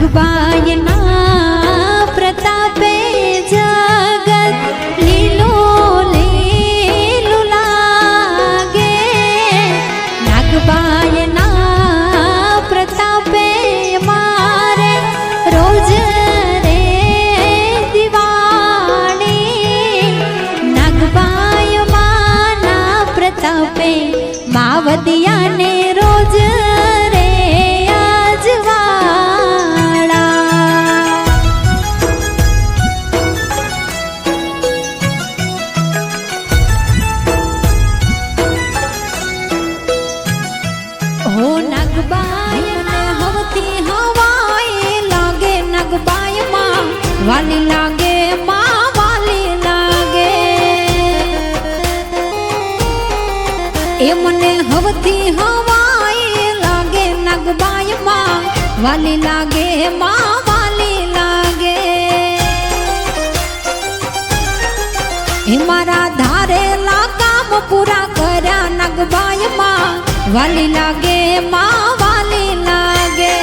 જગબાયના પ્રતાપે જગત લીલો લીલું લાગે. નાગબાયના પ્રતાપે મારે રોજ રે દિવાણી નાગબાય માના માવતિયાને રોજ નગબાય લાગે નગબાયમાં વાલી લાગે, માં વાલી લાગે. એ હવતી હવાય લાગે નગબાયમાં વાલી લાગે, માં વાલી લાગે. હે મારા વાલી લાગે મા વાલી લાગે.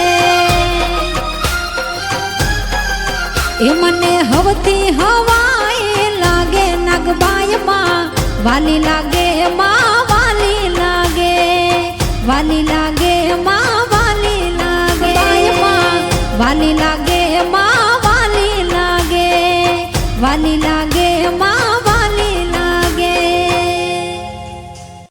એ મને હવતી હવાએ લાગે નાગબાયમાં વાલી લાગે મા વાલી લાગે. વાલી લાગે મા વાલી લાગે. વાલી લાગે મા વાલી લાગે. વાલી લાગે